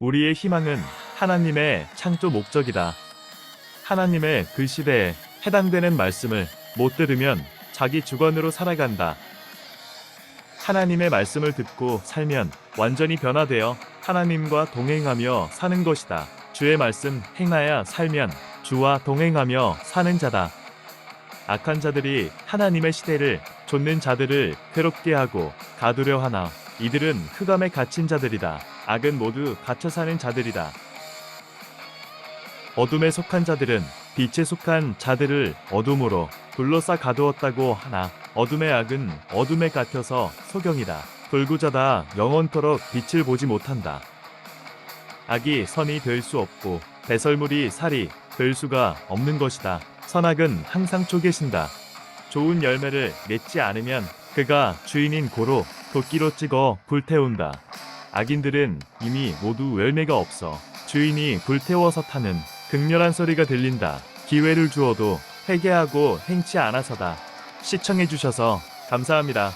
우리의 희망은 하나님의 창조 목적이다. 하나님의 글씨대에 해당되는 말씀을 못 들으면 자기 주관으로 살아간다. 하나님의 말씀을 듣고 살면 완전히 변화되어 하나님과 동행하며 사는 것이다. 주의 말씀 행하여 살면 주와 동행하며 사는 자다. 악한 자들이 하나님의 시대를 좇는 자들을 괴롭게 하고 가두려 하나 이들은 흑암에 갇힌 자들이다. 악은 모두 갇혀 사는 자들이다. 어둠에 속한 자들은 빛에 속한 자들을 어둠으로 둘러싸 가두었다고 하나 어둠의 악은 어둠에 갇혀서 소경이다. 불구자다 영원토록 빛을 보지 못한다. 악이 선이 될 수 없고 배설물이 살이 될 수가 없는 것이다. 선악은 항상 쪼개신다. 좋은 열매를 맺지 않으면 그가 주인인 고로 도끼로 찍어 불태운다. 악인들은 이미 모두 열매가 없어 주인이 불태워서 타는 극렬한 소리가 들린다. 기회를 주어도 회개하고 행치 않아서다. 시청해주셔서 감사합니다.